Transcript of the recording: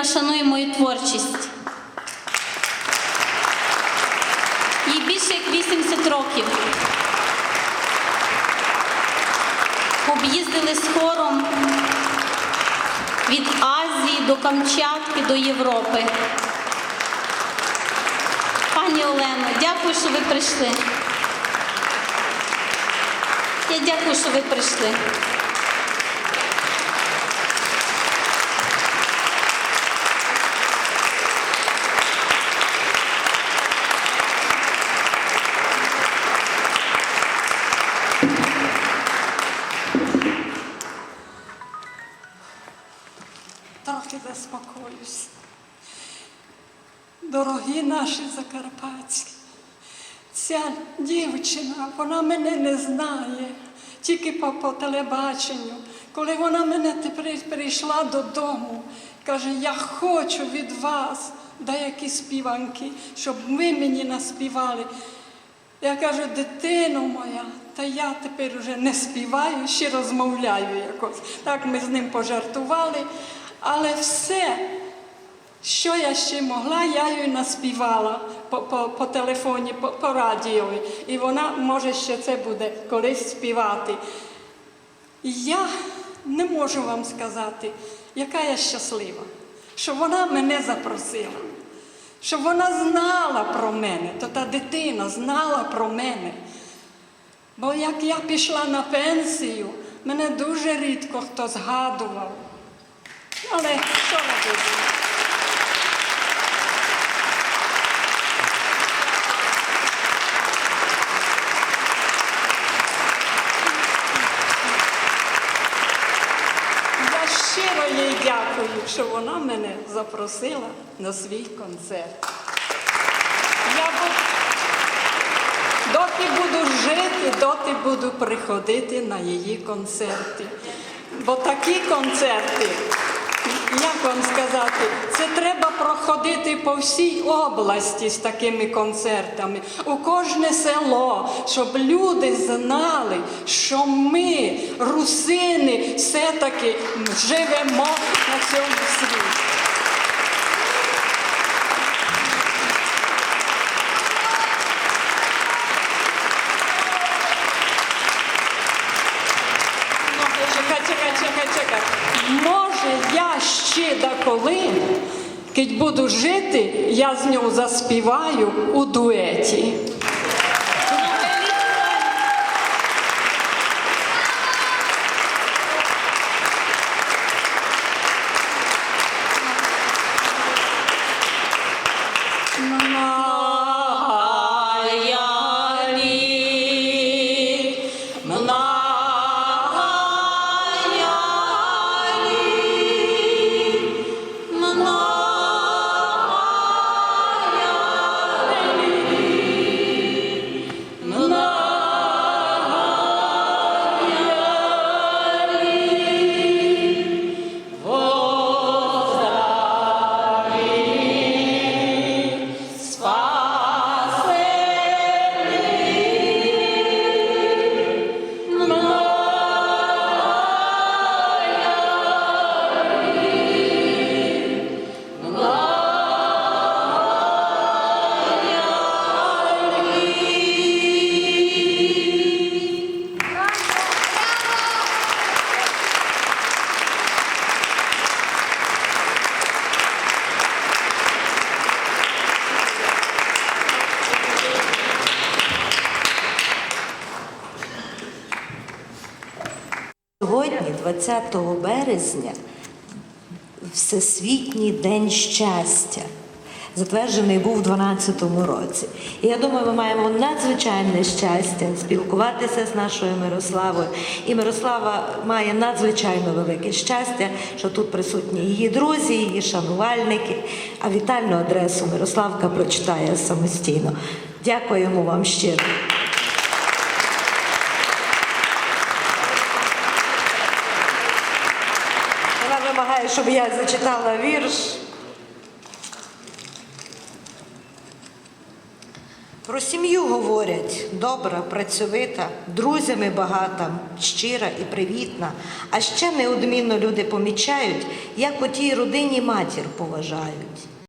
яка шанує мою творчість. Їй більше як 80 років. Об'їздили з хором від Азії до Камчатки до Європи. Пані Олено, дякую, що ви прийшли. Я дякую, що ви прийшли. Заспокоюсь. Дорогі наші закарпатські, ця дівчина, вона мене не знає, тільки по, по телебаченню. Коли вона мене тепер прийшла додому, каже, я хочу від вас деякі співанки, щоб ви мені наспівали. Я кажу, дитино моя, та я тепер вже не співаю, ще розмовляю якось. Так ми з ним пожартували, але все, що я ще могла, я їй наспівала по, по, по телефоні, по, по радіо. І вона може ще це буде колись співати. Я не можу вам сказати, яка я щаслива, що вона мене запросила, щоб вона знала про мене, то та дитина знала про мене. Бо як я пішла на пенсію, мене дуже рідко хто згадував. Але що робити? Я щиро їй дякую, що вона мене запросила на свій концерт. Я буду, Доти буду жити, доти буду приходити на її концерти. Бо такі концерти, як вам сказати, це треба проходити по всій області з такими концертами, у кожне село, щоб люди знали, що ми, русини, все-таки живемо на цьому світі. Чекай, чекай, чекай, чекай. Може, я ще доколи, коли буду жити, я з нього заспіваю у дуеті. Сьогодні, 20 березня, Всесвітній день щастя. Затверджений був у 2012 році. І я думаю, ми маємо надзвичайне щастя спілкуватися з нашою Мирославою. І Мирослава має надзвичайно велике щастя, що тут присутні її друзі, її шанувальники. А вітальну адресу Мирославка прочитає самостійно. Дякуємо вам щиро. Вона вимагає, щоб я зачитала вірш. Про сім'ю говорять добра, працьовита, друзями багата, щира і привітна. А ще неодмінно люди помічають, як у тій родині матір поважають.